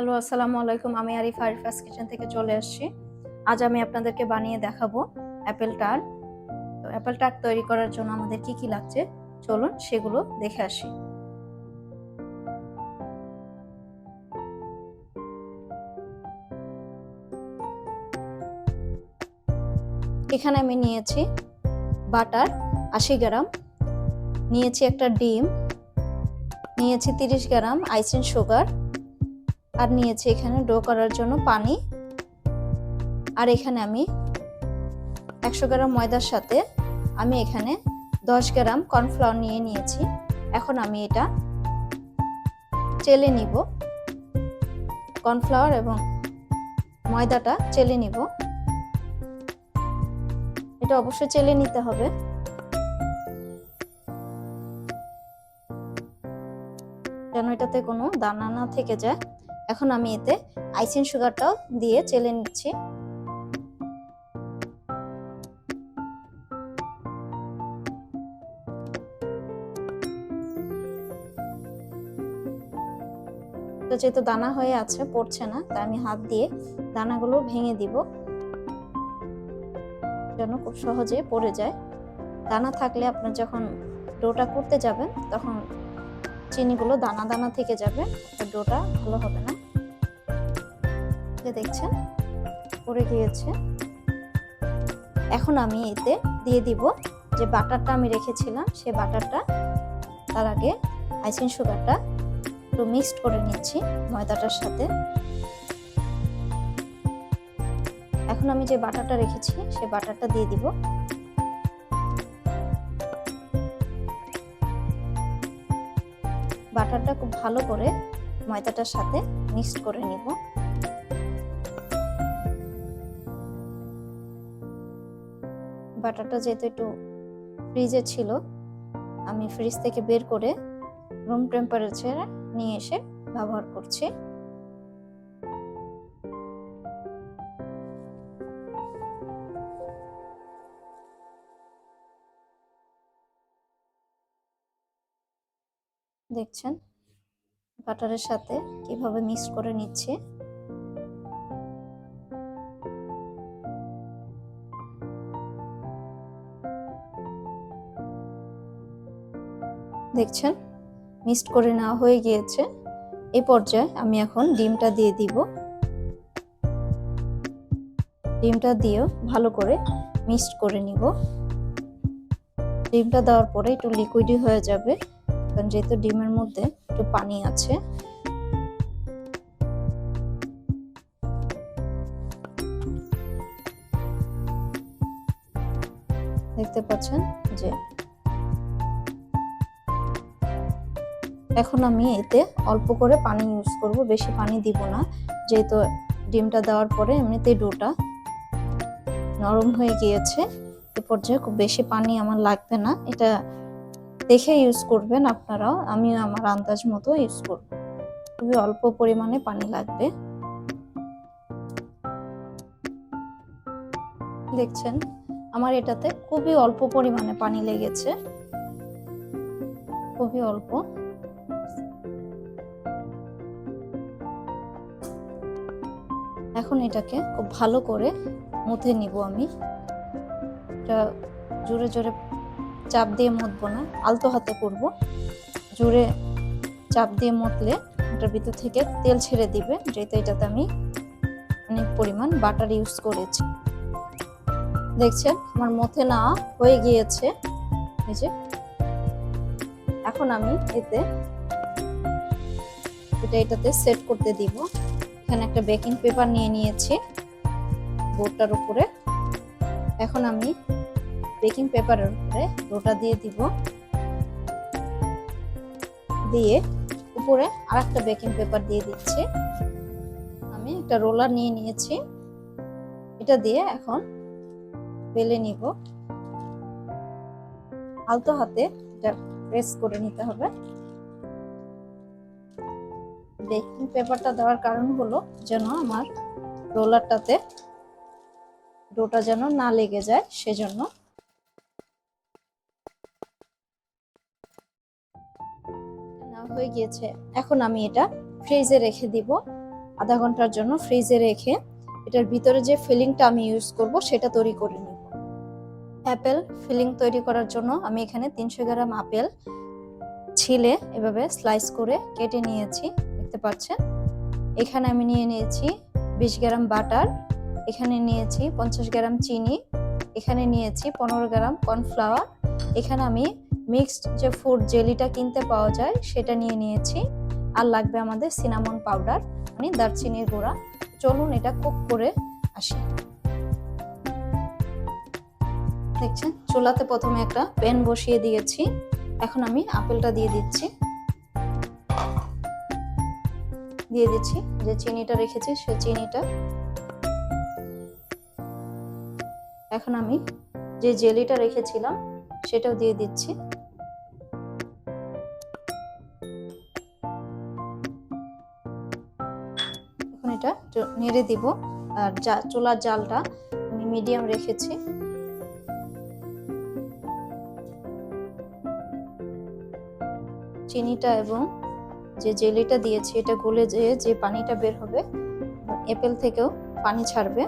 Hello, আসসালামু আলাইকুম। আমি আরিফ আরিফাস কিচেন থেকে চলে আসছি। আজ আমি আপনাদেরকে বানিয়ে দেখাবো অ্যাপেল টার্ট তো অ্যাপেল টার্ট তৈরি করার জন্য আমাদের কি কি লাগছে? চলুন সেগুলো দেখে আসি। এখানে আমি নিয়েছি বাটার আশি গ্রাম, নিয়েছি একটা ডিম, নিয়েছি তিরিশ গ্রাম আইসিন সুগার আর নিয়েছি এখানে ডো করার জন্য পানি। আর এখানে আমি একশো গ্রাম ময়দার সাথে আমি এখানে দশ গ্রাম কর্নফ্লাওয়ার নিয়ে নিয়েছি। এখন আমি এটা চেলে নিব। কর্নফ্লাওয়ার এবং ময়দাটা চেলে নিব। এটা অবশ্যই চেলে নিতে হবে। যেন এটাতে কোনো দানা না থেকে যায়। এখন আমি এতে আইসিং সুগারটাও দিয়ে চেলে নিচ্ছি। যেহেতু দানা হয়ে আছে, পড়ছে না, তাই আমি হাত দিয়ে দানাগুলো ভেঙে দিব। যেন খুব সহজে পড়ে যায়। দানা থাকলে আপনার যখন ডোটা করতে যাবেন, তখন চিনিগুলো দানা দানা থেকে যাবে ডোটা ভালো হবে না। যে দেখছেন, পড়ে গিয়েছে। এখন আমি এতে দিয়ে দিব যে বাটারটা আমি রেখেছিলাম, সে বাটারটা তার আগে আইসিং সুগারটা একটু মিক্সড করে নিচ্ছি ময়দাটার সাথে। এখন আমি যে বাটারটা রেখেছি, সে বাটারটা দিয়ে দিব। বাটারটা খুব ভালো করে ময়দাটার সাথে মিক্সড করে নিব। বাটারটা যেহেতু একটু ফ্রিজে ছিল, আমি ফ্রিজ থেকে বের করে রুম টেম্পারেচারে নিয়ে এসে ব্যবহার করছি। দেখছেন? বাটারের সাথে কীভাবে মিক্স করে নিচ্ছে। দেখছেন? মিক্সড করে নেওয়া হয়ে গিয়েছে। এই পর্যায়ে আমি এখন ডিমটা দিয়ে দিব। ডিমটা দিয়েও ভালো করে মিক্সড করে নিব। ডিমটা দেওয়ার পরে একটু লিকুইডই হয়ে যাবে, কারণ যেহেতু ডিমের মধ্যে একটু পানি আছে। দেখতে পাচ্ছেন যে এখন আমি এতে অল্প করে পানি ইউজ করব, বেশি পানি দিব না। যেহেতু ডিমটা দেওয়ার পরে এমনিতেই ডোটা নরম হয়ে গিয়েছে, এ পর্যায়ে খুব বেশি পানি আমার লাগবে না। এটা দেখে ইউজ করবেন আপনারাও আমি আমার আন্দাজ মতো ইউজ করব। খুবই অল্প পরিমাণে পানি লাগবে। দেখছেন, আমার এটাতে খুবই অল্প পরিমাণে পানি লেগেছে। খুবই অল্প। এখন এটাকে খুব ভালো করে মুথে নিব আমি। এটা জোরে জোরে চাপ দিয়ে মতবো না, আলতো হাতে করব। জোরে চাপ দিয়ে মতলে এটার ভিতর থেকে তেল ছেড়ে দিবে, যেহেতু এটাতে আমি অনেক পরিমাণ বাটার ইউজ করেছি। দেখছেন, আমার মথে না হয়ে গিয়েছে। এই যে, এখন আমি এতে, এটা এটাতে সেট করতে দিব। এখানে একটা বেকিং পেপার নিয়ে নিয়েছি। বোর্ডটার উপরে। এখন আমি বেকিং পেপারের উপরে ডোটা দিয়ে দিব। দিয়ে উপরে আর একটা বেকিং পেপার দিয়ে দিচ্ছি। আমি একটা রোলার নিয়ে নিয়েছি। এটা দিয়ে এখন বেলে নিব। আলতো হাতে এটা প্রেস করে নিতে হবে। বেকিং পেপারটা দেওয়ার কারণ হলো যেন আমার রোলারটাতে ডোটা যেন না লেগে যায়, সেজন্য হয়ে গিয়েছে। এখন আমি এটা ফ্রিজে রেখে দিব। আধা ঘণ্টার জন্য ফ্রিজে রেখে এটার ভিতরে যে ফিলিংটা আমি ইউজ করব, সেটা তৈরি করে নিব। অ্যাপেল ফিলিং তৈরি করার জন্য আমি এখানে তিনশো গ্রাম আপেল ছিলে এভাবে স্লাইস করে কেটে নিয়েছি। দেখতে পাচ্ছেন। এখানে আমি নিয়ে নিয়েছি বিশ গ্রাম বাটার, এখানে নিয়েছি পঞ্চাশ গ্রাম চিনি, এখানে নিয়েছি পনেরো গ্রাম কর্নফ্লাওয়ার। এখানে আমি মিক্সড যে ফুড জেলিটা কিনতে পাওয়া যায় সেটা নিয়ে নিয়েছি। আর লাগবে আমাদের সিনামন পাউডার মানে দারচিনির গুঁড়া। চলুন এটা কুক করে আসি। দেখছেন? চুলাতে প্রথমে একটা প্যান বসিয়ে দিয়েছি। এখন আমি আপেলটা দিয়ে দিচ্ছি। দিয়ে দিচ্ছি। যে চিনিটা রেখেছি, সে চিনিটা এখন আমি যে জেলিটা রেখেছিলাম, সেটাও দিয়ে দিচ্ছি। এখন এটা নেড়ে দিব। আর চুলার জালটা আমি মিডিয়াম রেখেছি। চিনিটা এবং যে জেলিটা দিয়েছি, এটা গলে যেয়ে যে পানিটা বের হবে অ্যাপেল থেকেও পানি ছাড়বে।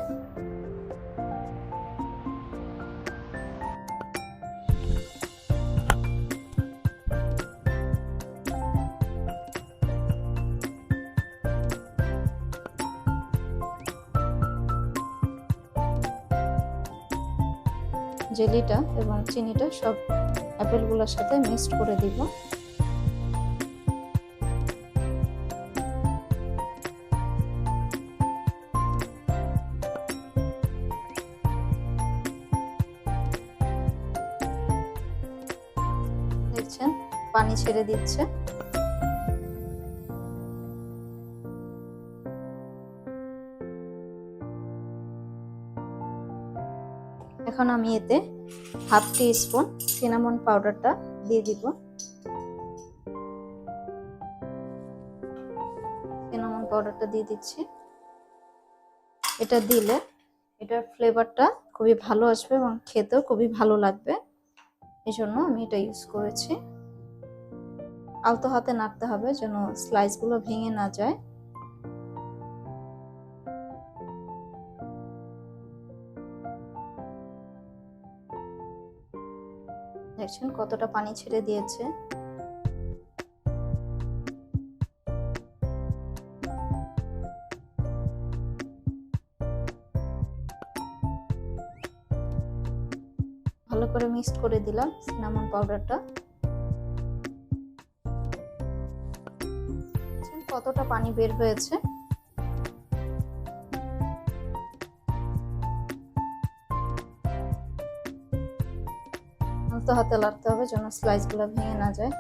জেলিটা এবং চিনিটা সব অ্যাপেলগুলোর সাথে মিক্সড করে দিব। পানি ছেড়ে দিচ্ছে। এখন আমি এতে হাফ টি স্পুন সিনামন পাউডারটা দিয়ে দিব। সিনামন পাউডারটা দিয়ে দিচ্ছি। এটা দিলে এটার ফ্লেভারটা খুবই ভালো আসবে এবং খেতেও খুবই ভালো লাগবে। এই জন্য আমি এটা ইউজ করেছি। আলতো হাতে নাড়তে হবে যেন স্লাইসগুলো ভেঙে না যায়। দেখছেন কতটা পানি ছেড়ে দিয়েছে। ভালো করে মিক্সড করে দিলাম সিনামন পাউডারটা কতটা পানি বের হয়েছে? আলতো হাতে লাগতে হবে যেন স্লাইসগুলো ভেঙে না যায়।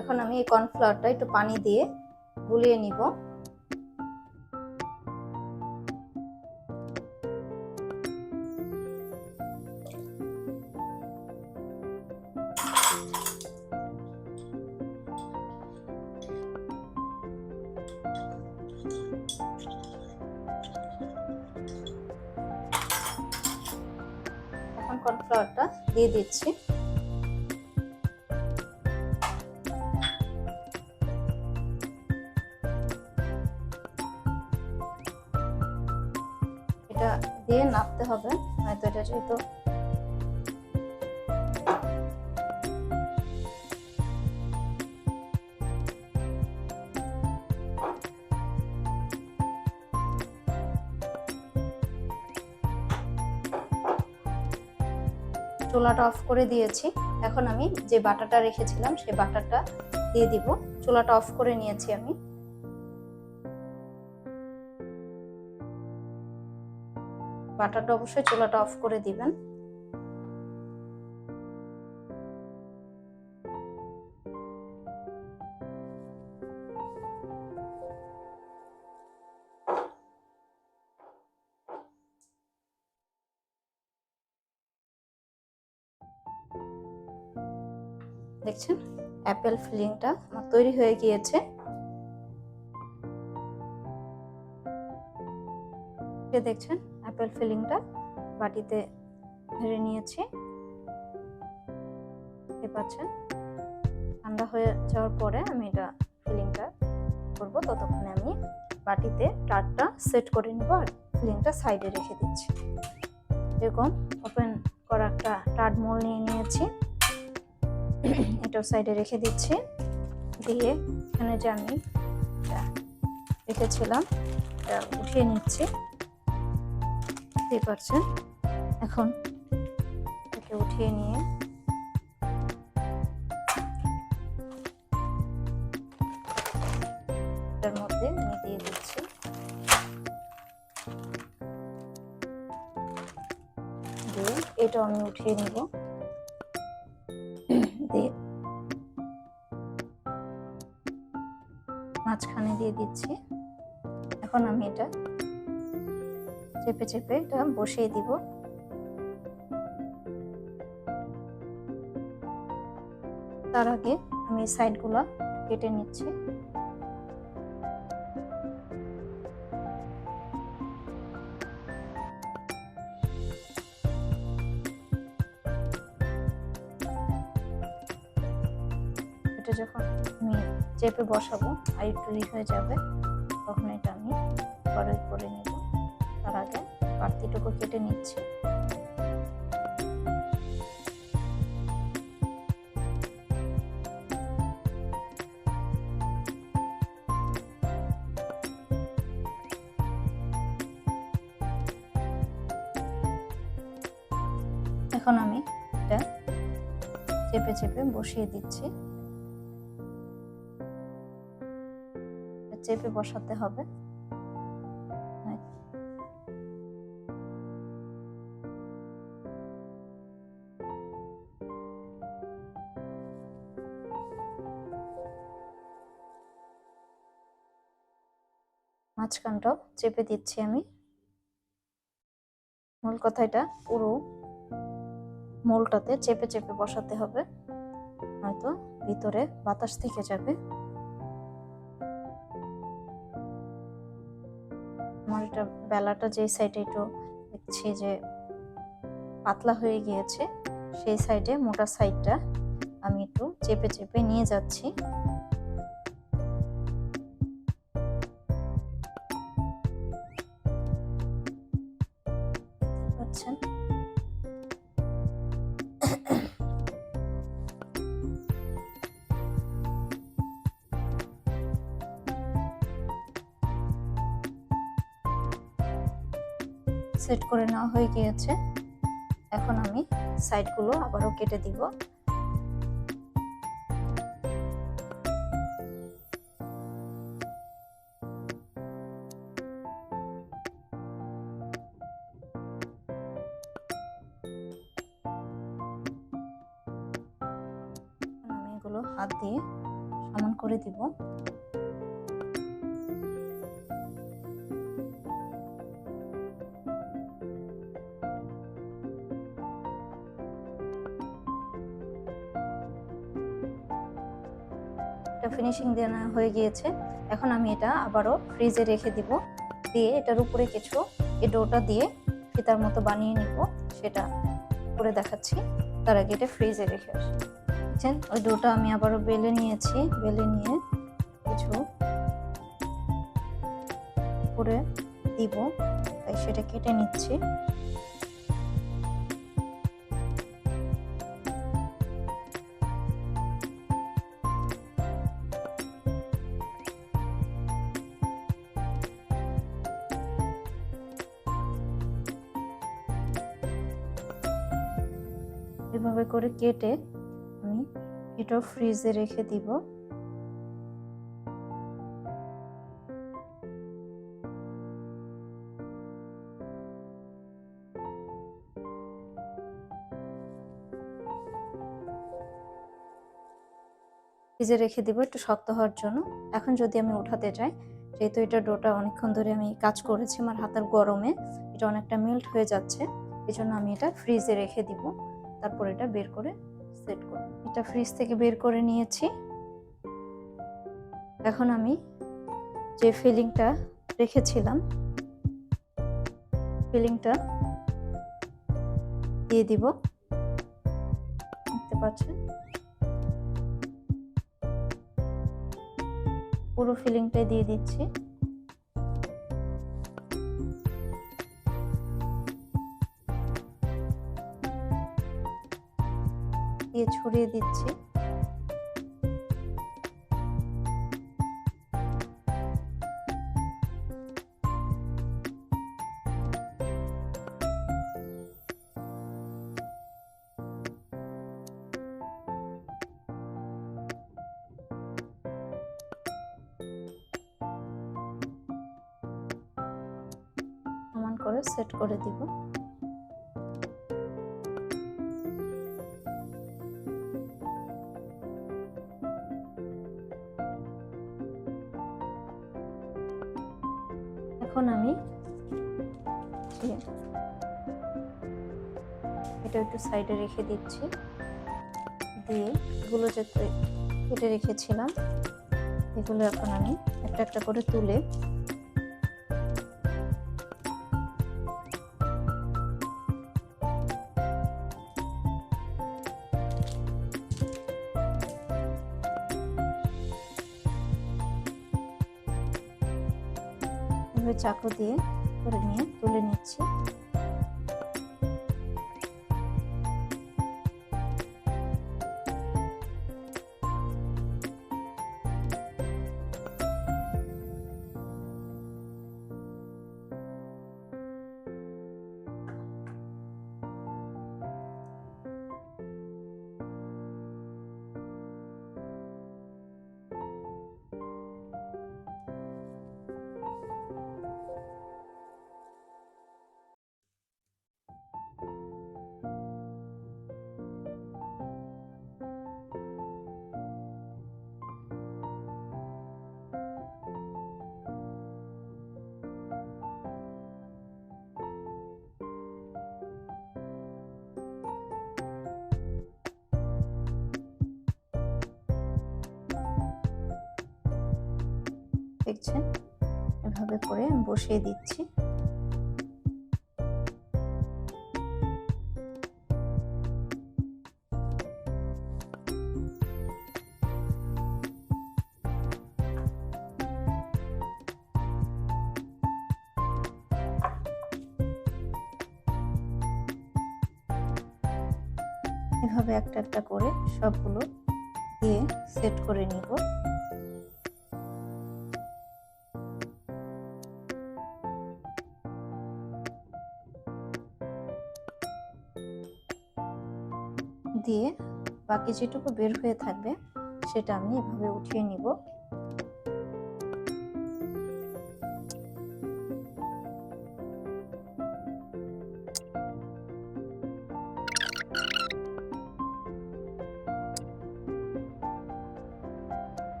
এখন আমি এই কর্নফ্লাওয়ারটা একটু পানি দিয়ে গুলিয়ে নিব। কর্নফ্লাওয়ারটা দিয়ে দিচ্ছি। এটা দিয়ে নাপতে হবে নয়তো এটা যেহেতু চুলাটা অফ করে দিয়েছি। এখন আমি যে বাটাটা রেখেছিলাম সেই বাটাটা দিয়ে দিব। চুলাটা অফ করে নিয়েছি আমি। বাটারটা অবশ্যই চুলাটা অফ করে দিবেন। দেখছেন? অ্যাপেল ফিলিংটা আমার তৈরি হয়ে গিয়েছে। দেখছেন অ্যাপেল ফিলিংটা বাটিতে ভেড়ে নিয়েছি। দেখতে পাচ্ছেন। ঠান্ডা হয়ে যাওয়ার পরে আমি এটা ফিলিংটা করব। ততক্ষণে আমি বাটিতে টারটা সেট করে নিব আর ফিলিংটা সাইডে রেখে দিচ্ছি। এরকম ওপেন করা একটা টার্ড মোল নিয়ে নিয়েছি। এটাও সাইডে রেখে দিচ্ছি। দিয়ে এখানে যে আমি রেখেছিলাম, এটা উঠিয়ে নিচ্ছি। পাচ্ছেন? এখন এটাকে উঠিয়ে নিয়ে এটার মধ্যে আমি দিয়ে দিচ্ছি। দিয়ে আমি উঠিয়ে নিব। দিচ্ছি এখন আমি এটা চেপে চেপে এটা বসিয়ে দিব। তার আগে আমি সাইডগুলো কেটে নিচ্ছি। এটা যখন চেপে বসাবো আর একটু ই হয়ে যাবে, তখন এটা আমি পরে করে নেব। তার আগে বাড়তিটুকু কেটে নিচ্ছি। এখন আমি এটা চেপে চেপে বসিয়ে দিচ্ছি। চেপে বসাতে হবে। মাঝখানটাও চেপে দিচ্ছি আমি। মূল কথা এটা, পুরো মোলটাতে চেপে চেপে বসাতে হবে। নয়তো ভিতরে বাতাস থেকে যাবে। এটা বেলাটা যে সাইডে একটু দেখছি যে পাতলা হয়ে গিয়েছে, সেই সাইডে মোটা সাইডটা আমি একটু চেপে চেপে নিয়ে যাচ্ছি। সেট করে নেওয়া হয়ে গিয়েছে। এখন আমি সাইডগুলো আবারও কেটে দিব। হাত দিয়ে সমান করে দিব। ফিনিশিং দেওয়া হয়ে গিয়েছে। এখন আমি এটা আবারও ফ্রিজে রেখে দিব। দিয়ে এটার উপরে কিছু এই ডোটা দিয়ে ফিতার মতো বানিয়ে নিব। সেটা করে দেখাচ্ছি। তার আগে এটা ফ্রিজে রেখে আসি। বুঝছেন ওই ডোটা আমি আবারও বেলে নিয়েছি। বেলে নিয়ে কিছু করে দিব। তাই সেটা কেটে নিচ্ছি। করে কেটে আমি এটা ফ্রিজে রেখে দিব। ফ্রিজে রেখে দিব, একটু শক্ত হওয়ার জন্য। এখন যদি আমি উঠাতে যাই, যেহেতু এটা ডোটা অনেকক্ষণ ধরে আমি কাজ করেছি আমার হাতের গরমে, এটা অনেকটা মেল্ট হয়ে যাচ্ছে এই জন্য আমি এটা ফ্রিজে রেখে দিব। তারপর এটা বের করে সেট করব। এটা ফ্রিজ থেকে বের করে নিয়েছি। এখন আমি যে ফিলিংটা রেখেছিলাম ফিলিংটা দিয়ে দিব। দেখতে পাচ্ছেন? পুরো ফিলিংটাই দিয়ে দিচ্ছি। দিয়ে ছড়িয়ে দিচ্ছি। করে সেট করে দিব। একটু সাইডে রেখে দিচ্ছি। দিয়ে এগুলো যে কেটে রেখেছিলাম, এগুলো এখন আমি একটা একটা করে তুলে চাকু দিয়ে করে নিয়ে তুলে নিচ্ছি। দেখছেন? এভাবে করে আমি বসিয়ে দিচ্ছি। এভাবে একটা একটা করে সবগুলো দিয়ে সেট করে নিব। দিয়ে বাকি যেটুকু বের হয়ে থাকবে সেটা আমি এভাবে উঠিয়ে নিব।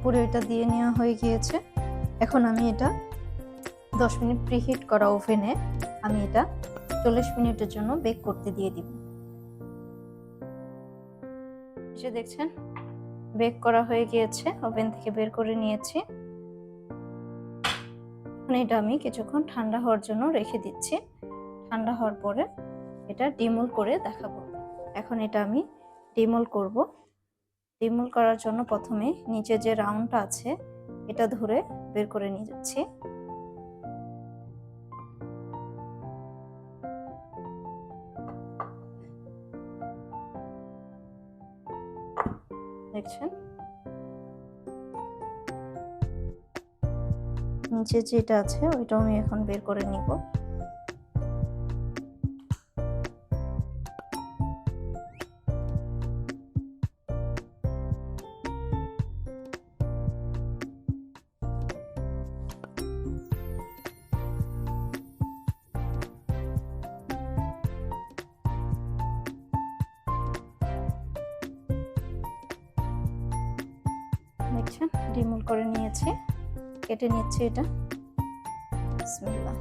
উপরে এটা দিয়ে নেওয়া হয়ে গিয়েছে। এখন আমি এটা দশ মিনিট প্রিহিট করা ওভেনে আমি এটা চল্লিশ মিনিটের জন্য বেক করতে দিয়ে দিব। যে দেখছেন বেক করা হয়ে গিয়েছে ওভেন থেকে বের করে নিয়েছি। এখন এটা আমি কিছুক্ষণ ঠান্ডা হওয়ার জন্য রেখে দিচ্ছি। ঠান্ডা হওয়ার পরে এটা ডিমল করে দেখাবো। এখন এটা আমি ডিমল করব। ডিমোল করার জন্য প্রথমে নিচে যে রাউন্ডটা আছে, এটা ধরে বের করে নিয়ে যাচ্ছি। দেখছেন? নিচে যেটা আছে, ওইটাও আমি এখন বের করে নিব। কেটে নিচ্ছি এটা। বিসমিল্লাহ।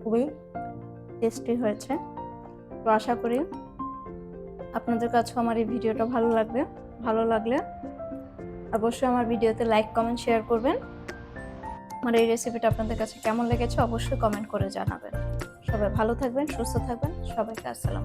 খুবই টেস্টি হয়েছে। তো আশা করি আপনাদের কাছেও আমার এই ভিডিওটা ভালো লাগবে, ভালো লাগলে অবশ্যই আমার ভিডিওতে লাইক, কমেন্ট, শেয়ার করবেন। আমার এই রেসিপিটা আপনাদের কাছে কেমন লেগেছে অবশ্যই কমেন্ট করে জানাবেন। সবাই ভালো থাকবেন, সুস্থ থাকবেন। সবাইকে আসসালাম